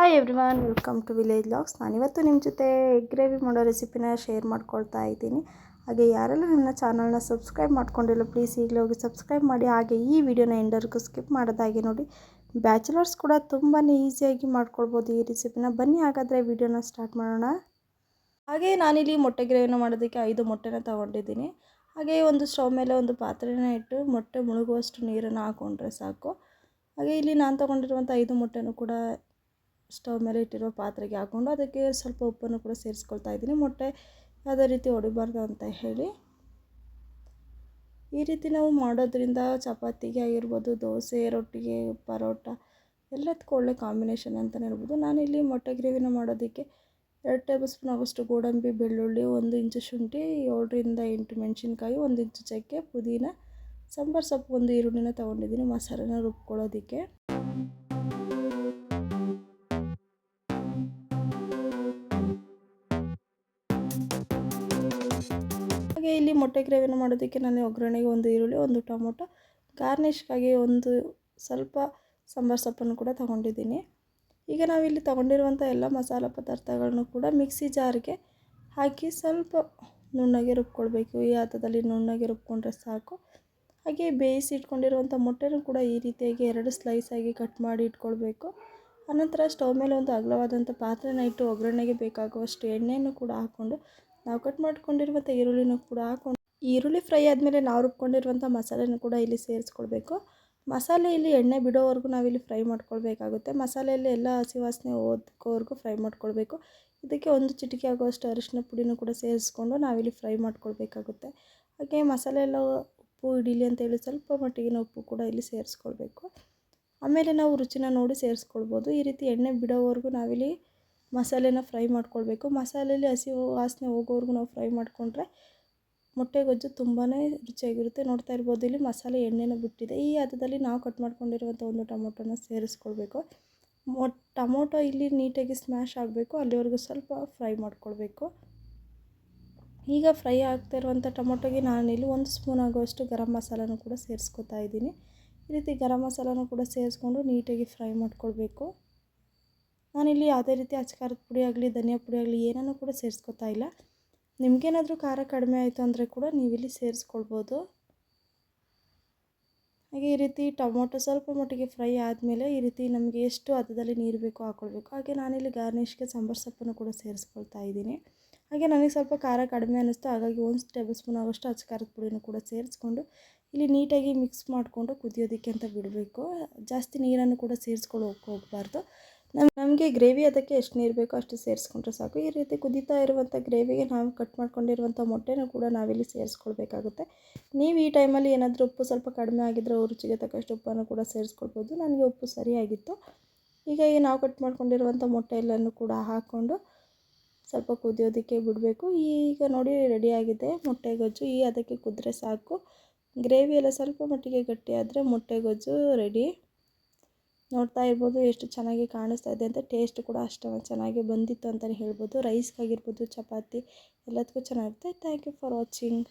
Hi everyone welcome to village logs ನಾನಿವತ್ತು ನಿಮ್ಮ ಜೊತೆ ಎಗ್ ಗ್ರೇವಿ ಮಾಡೋ ರೆಸಿಪಿನ ಶೇರ್ ಮಾಡ್ಕೊಳ್ತಾ ಇದ್ದೀನಿ. ಹಾಗೆ ಯಾರೆಲ್ಲ ನನ್ನ ಚಾನಲ್ನ ಸಬ್ಸ್ಕ್ರೈಬ್ ಮಾಡ್ಕೊಂಡಿಲ್ಲ ಪ್ಲೀಸ್ ಈಗಲೇ ಹೋಗಿ ಸಬ್ಸ್ಕ್ರೈಬ್ ಮಾಡಿ. ಹಾಗೆ ಈ ವಿಡಿಯೋನ ಎಂಡರ್ಗೂ ಸ್ಕಿಪ್ ಮಾಡೋದಾಗಿ ನೋಡಿ ಬ್ಯಾಚುಲರ್ಸ್ ಕೂಡ ತುಂಬಾ ಈಸಿಯಾಗಿ ಮಾಡ್ಕೊಳ್ಬೋದು ಈ ರೆಸಿಪಿನ ಬನ್ನಿ ಹಾಗಾದರೆ ವಿಡಿಯೋನ ಸ್ಟಾರ್ಟ್ ಮಾಡೋಣ. ಹಾಗೆ ನಾನಿಲ್ಲಿ ಮೊಟ್ಟೆ ಗ್ರೇವಿನ ಮಾಡೋದಕ್ಕೆ ಐದು ಮೊಟ್ಟೆನ ತೊಗೊಂಡಿದ್ದೀನಿ. ಹಾಗೆ ಒಂದು ಸ್ಟವ್ ಮೇಲೆ ಒಂದು ಪಾತ್ರೆನ ಇಟ್ಟು ಮೊಟ್ಟೆ ಮುಳುಗುವಷ್ಟು ನೀರನ್ನು ಹಾಕ್ಕೊಂಡ್ರೆ ಸಾಕು. ಹಾಗೆ ಇಲ್ಲಿ ನಾನು ತೊಗೊಂಡಿರುವಂಥ ಐದು ಮೊಟ್ಟೆನೂ ಕೂಡ ಸ್ಟವ್ ಮೇಲೆ ಇಟ್ಟಿರೋ ಪಾತ್ರೆಗೆ ಹಾಕ್ಕೊಂಡು ಅದಕ್ಕೆ ಸ್ವಲ್ಪ ಉಪ್ಪನ್ನು ಕೂಡ ಸೇರಿಸ್ಕೊಳ್ತಾ ಇದ್ದೀನಿ. ಮೊಟ್ಟೆ ಯಾವುದೇ ರೀತಿ ಹೊಡಿಬಾರ್ದು ಅಂತ ಹೇಳಿ. ಈ ರೀತಿ ನಾವು ಮಾಡೋದ್ರಿಂದ ಚಪಾತಿಗೆ ಆಗಿರ್ಬೋದು, ದೋಸೆ, ರೊಟ್ಟಿಗೆ, ಪರೋಟ ಎಲ್ಲದಕ್ಕೂ ಒಳ್ಳೆ ಕಾಂಬಿನೇಷನ್ ಅಂತಲೇ ಹೇಳ್ಬೋದು. ನಾನಿಲ್ಲಿ ಮೊಟ್ಟೆ ಗ್ರೇವಿನ ಮಾಡೋದಕ್ಕೆ ಎರಡು ಟೇಬಲ್ ಸ್ಪೂನ್ ಆಗೋಷ್ಟು ಗೋಡಂಬಿ, ಬೆಳ್ಳುಳ್ಳಿ, ಒಂದು ಇಂಚು ಶುಂಠಿ, ಏಳರಿಂದ ಎಂಟು ಮೆಣಸಿನ್ಕಾಯಿ, ಒಂದು ಇಂಚು ಚಕ್ಕೆ, ಪುದೀನ, ಸಾಂಬಾರು ಸೊಪ್ಪು ಒಂದು ಈರುಳ್ಳಿನ ತೊಗೊಂಡಿದ್ದೀನಿ ಮಸಾಲೆನ ರುಬ್ಕೊಳ್ಳೋದಕ್ಕೆ. ಹಾಗೆ ಇಲ್ಲಿ ಮೊಟ್ಟೆ ಗ್ರೇವಿನ ಮಾಡೋದಕ್ಕೆ ನಾನು ಒಗ್ಗರಣೆಗೆ ಒಂದು ಈರುಳ್ಳಿ, ಒಂದು ಟೊಮೊಟೊ, ಗಾರ್ನಿಷ್ಗಾಗಿ ಒಂದು ಸ್ವಲ್ಪ ಸಾಂಬಾರು ಸೊಪ್ಪನ್ನು ಕೂಡ ತೊಗೊಂಡಿದ್ದೀನಿ. ಈಗ ನಾವಿಲ್ಲಿ ತೊಗೊಂಡಿರುವಂಥ ಎಲ್ಲ ಮಸಾಲೆ ಪದಾರ್ಥಗಳನ್ನು ಕೂಡ ಮಿಕ್ಸಿ ಜಾರ್ಗೆ ಹಾಕಿ ಸ್ವಲ್ಪ ನುಣ್ಣಗೆ ರುಬ್ಕೊಳ್ಬೇಕು. ಈ ಹಂತದಲ್ಲಿ ನುಣ್ಣಗೆ ರುಬ್ಕೊಂಡ್ರೆ ಸಾಕು. ಹಾಗೆ ಬೇಯಿಸಿ ಇಟ್ಕೊಂಡಿರುವಂಥ ಮೊಟ್ಟೆನೂ ಕೂಡ ಈ ರೀತಿಯಾಗಿ ಎರಡು ಸ್ಲೈಸಾಗಿ ಕಟ್ ಮಾಡಿ ಇಟ್ಕೊಳ್ಬೇಕು. ಆನಂತರ ಸ್ಟವ್ ಮೇಲೆ ಒಂದು ಅಗಲವಾದಂಥ ಪಾತ್ರೆನ ಇಟ್ಟು ಒಗ್ಗರಣೆಗೆ ಬೇಕಾಗುವಷ್ಟು ಎಣ್ಣೆಯನ್ನು ಕೂಡ ಹಾಕ್ಕೊಂಡು ನಾವು ಕಟ್ ಮಾಡ್ಕೊಂಡಿರುವಂಥ ಈರುಳ್ಳಿನ ಕೂಡ ಹಾಕೊಂಡು ಈರುಳ್ಳಿ ಫ್ರೈ ಆದಮೇಲೆ ನಾವು ರುಬ್ಕೊಂಡಿರುವಂಥ ಮಸಾಲೆನೂ ಕೂಡ ಇಲ್ಲಿ ಸೇರಿಸ್ಕೊಳ್ಬೇಕು. ಮಸಾಲೆ ಇಲ್ಲಿ ಎಣ್ಣೆ ಬಿಡೋವರೆಗೂ ನಾವಿಲ್ಲಿ ಫ್ರೈ ಮಾಡ್ಕೊಳ್ಬೇಕಾಗುತ್ತೆ. ಮಸಾಲೆಯಲ್ಲಿ ಎಲ್ಲ ಹಸಿ ವಾಸನೆ ಓದ್ಕೋವರೆಗೂ ಫ್ರೈ ಮಾಡ್ಕೊಳ್ಬೇಕು. ಇದಕ್ಕೆ ಒಂದು ಚಿಟಿಕೆ ಆಗುವಷ್ಟು ಅರಿಶಿನ ಪುಡಿನೂ ಕೂಡ ಸೇರಿಸ್ಕೊಂಡು ನಾವಿಲ್ಲಿ ಫ್ರೈ ಮಾಡ್ಕೊಳ್ಬೇಕಾಗುತ್ತೆ. ಹಾಗೆ ಮಸಾಲೆ ಎಲ್ಲ ಉಪ್ಪು ಇಡೀಲಿ ಅಂತೇಳಿ ಸ್ವಲ್ಪ ಮಟ್ಟಿಗಿನ ಉಪ್ಪು ಕೂಡ ಇಲ್ಲಿ ಸೇರಿಸ್ಕೊಳ್ಬೇಕು. ಆಮೇಲೆ ನಾವು ರುಚಿನ ನೋಡಿ ಸೇರಿಸ್ಕೊಳ್ಬೋದು. ಈ ರೀತಿ ಎಣ್ಣೆ ಬಿಡೋವರೆಗೂ ನಾವಿಲ್ಲಿ ಮಸಾಲೆನ ಫ್ರೈ ಮಾಡ್ಕೊಳ್ಬೇಕು. ಮಸಾಲೆಯಲ್ಲಿ ಹಸಿ ವಾಸನೆ ಹೋಗೋವರೆಗೂ ನಾವು ಫ್ರೈ ಮಾಡಿಕೊಂಡ್ರೆ ಮೊಟ್ಟೆ ಗೊಜ್ಜು ತುಂಬಾ ರುಚಿಯಾಗಿರುತ್ತೆ. ನೋಡ್ತಾ ಇರ್ಬೋದು ಇಲ್ಲಿ ಮಸಾಲೆ ಎಣ್ಣೆನ ಬಿಟ್ಟಿದೆ. ಈ ಹದದಲ್ಲಿ ನಾವು ಕಟ್ ಮಾಡ್ಕೊಂಡಿರುವಂಥ ಒಂದು ಟೊಮೊಟೊನ ಸೇರಿಸ್ಕೊಳ್ಬೇಕು. ಮೊ, ಟೊಮೊಟೊ ಇಲ್ಲಿ ನೀಟಾಗಿ ಸ್ಮ್ಯಾಶ್ ಆಗಬೇಕು. ಅಲ್ಲಿವರೆಗೂ ಸ್ವಲ್ಪ ಫ್ರೈ ಮಾಡ್ಕೊಳ್ಬೇಕು. ಈಗ ಫ್ರೈ ಆಗ್ತಾ ಇರುವಂಥ ಟೊಮೊಟೊಗೆ ಇಲ್ಲಿ ಒಂದು ಸ್ಪೂನ್ ಆಗುವಷ್ಟು ಗರಂ ಮಸಾಲನೂ ಕೂಡ ಸೇರಿಸ್ಕೊತಾ ಇದ್ದೀನಿ. ಈ ರೀತಿ ಗರಂ ಮಸಾಲನೂ ಕೂಡ ಸೇರಿಸ್ಕೊಂಡು ನೀಟಾಗಿ ಫ್ರೈ ಮಾಡ್ಕೊಳ್ಬೇಕು. ನಾನಿಲ್ಲಿ ಯಾವುದೇ ರೀತಿ ಅಚ್ಕಾರದ ಪುಡಿ ಆಗಲಿ, ಧನಿಯಾ ಪುಡಿ ಆಗಲಿ ಏನನ್ನು ಕೂಡ ಸೇರಿಸ್ಕೊತಾ ಇಲ್ಲ. ನಿಮಗೇನಾದರೂ ಖಾರ ಕಡಿಮೆ ಆಯಿತು ಅಂದರೆ ಕೂಡ ನೀವಿಲ್ಲಿ ಸೇರಿಸ್ಕೊಳ್ಬೋದು. ಹಾಗೆ ಈ ರೀತಿ ಟೊಮೊಟೊ ಸ್ವಲ್ಪ ಮಟ್ಟಿಗೆ ಫ್ರೈ ಆದಮೇಲೆ ಈ ರೀತಿ ನಮಗೆ ಎಷ್ಟು ಹದದಲ್ಲಿ ನೀರು ಬೇಕೋ ಹಾಕ್ಕೊಳ್ಬೇಕು ಹಾಗೆ ನಾನಿಲ್ಲಿ ಗಾರ್ನಿಷ್ಗೆ ಸಾಂಬಾರು ಸೊಪ್ಪನ್ನು ಕೂಡ ಸೇರಿಸ್ಕೊಳ್ತಾ ಇದ್ದೀನಿ. ಹಾಗೆ ನನಗೆ ಸ್ವಲ್ಪ ಖಾರ ಕಡಿಮೆ ಅನ್ನಿಸ್ತು. ಹಾಗಾಗಿ ಒಂದು ಟೇಬಲ್ ಸ್ಪೂನ್ ಆಗೋಷ್ಟು ಅಚ್ಕಾರದ ಪುಡಿನೂ ಕೂಡ ಸೇರಿಸ್ಕೊಂಡು ಇಲ್ಲಿ ನೀಟಾಗಿ ಮಿಕ್ಸ್ ಮಾಡಿಕೊಂಡು ಕುದಿಯೋದಕ್ಕೆ ಅಂತ ಬಿಡಬೇಕು. ಜಾಸ್ತಿ ನೀರನ್ನು ಕೂಡ ಸೇರಿಸ್ಕೊಂಡು ಹೋಗಬಾರ್ದು. ನಮಗೆ ಗ್ರೇವಿ ಅದಕ್ಕೆ ಎಷ್ಟು ನೀರು ಬೇಕೋ ಅಷ್ಟು ಸೇರಿಸ್ಕೊಂಡ್ರೆ ಸಾಕು. ಈ ರೀತಿ ಕುದೀತಾ ಇರುವಂಥ ಗ್ರೇವಿಗೆ ನಾವು ಕಟ್ ಮಾಡ್ಕೊಂಡಿರುವಂಥ ಮೊಟ್ಟೆನೂ ಕೂಡ ನಾವಿಲ್ಲಿ ಸೇರಿಸ್ಕೊಳ್ಬೇಕಾಗುತ್ತೆ. ನೀವು ಈ ಟೈಮಲ್ಲಿ ಏನಾದರೂ ಉಪ್ಪು ಸ್ವಲ್ಪ ಕಡಿಮೆ ಆಗಿದ್ದರೆ ರುಚಿಗೆ ತಕ್ಕಷ್ಟು ಉಪ್ಪನ್ನು ಕೂಡ ಸೇರಿಸ್ಕೊಳ್ಬೋದು. ನನಗೆ ಉಪ್ಪು ಸರಿಯಾಗಿತ್ತು. ಈ ನಾವು ಕಟ್ ಮಾಡ್ಕೊಂಡಿರುವಂಥ ಮೊಟ್ಟೆ ಎಲ್ಲನೂ ಕೂಡ ಹಾಕ್ಕೊಂಡು ಸ್ವಲ್ಪ ಕುದಿಯೋದಕ್ಕೆ ಬಿಡಬೇಕು. ಈಗ ನೋಡಿ ರೆಡಿಯಾಗಿದೆ ಮೊಟ್ಟೆ ಗೊಜ್ಜು. ಈ ಅದಕ್ಕೆ ಕುದ್ರೆ ಸಾಕು. ಗ್ರೇವಿ ಎಲ್ಲ ಸ್ವಲ್ಪ ಮಟ್ಟಿಗೆ ಗಟ್ಟಿಯಾದರೆ ಮೊಟ್ಟೆ ಗೊಜ್ಜು ರೆಡಿ. ನೋಡ್ತಾ ಇರ್ಬೋದು ಎಷ್ಟು ಚೆನ್ನಾಗಿ ಕಾಣಿಸ್ತಾ ಇದೆ ಅಂತ. ಟೇಸ್ಟ್ ಕೂಡ ಅಷ್ಟು ಚೆನ್ನಾಗಿ ಬಂದಿತ್ತು ಅಂತಲೇ ಹೇಳ್ಬೋದು. ರೈಸ್ಗಾಗಿರ್ಬೋದು ಚಪಾತಿ, ಎಲ್ಲದಕ್ಕೂ ಚೆನ್ನಾಗಿರುತ್ತೆ. Thank you for watching